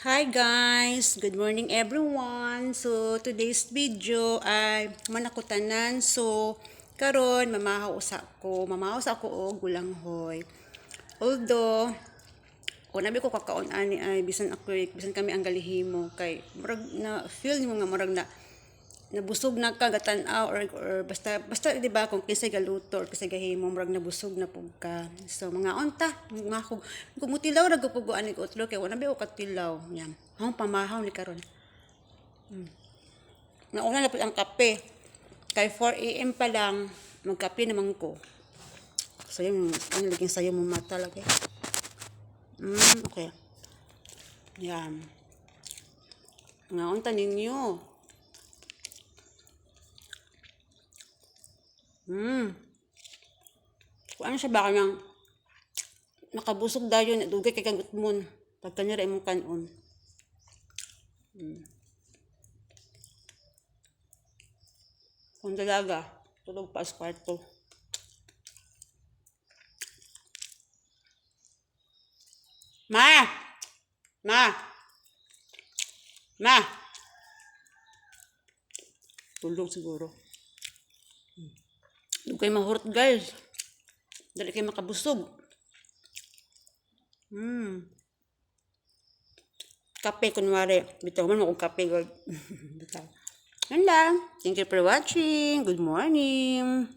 Hi guys! Good morning everyone! So, today's video ay manakutanan. So, karon mamahaw usa ko. Mamahaw sa ko og gulanghoy. Although, o nabi ko kakaon ani ay bisan ako bisan kami ang galihimo kay murag na feel nimo nga murag na nabusog na ka gatan-aw or, or basta basta di ba kung kisay galuto or kisay gahimo murag nabusog na pug ka. So mga onta mga ko kumutilaw ra gud pug ani utlo kay wala ba ko katilaw? Yan. Hang pamahaw ni karon. Hmm. nauna na ang kape. Kay 4 am pa lang magkape naman ko. So yun ano laging sayo mo mata lagi. Mm, okay. Yan. Nga unta ninyo Hmm. Kung ano siya baka nang nakabusog dayon at dugay kay kang utmon. Pagka nira imong kanon. Hmm. Kung dalaga, tulog pa sa kwarto. Ma! Ma! Ma! Tulog siguro. Huwag kayo mahurot guys. Dali kayo makabusog. Hmm. Kape kunwari. Bitaw man mo kung kape. Bitaw. Yan lang. Thank you for watching. Good morning.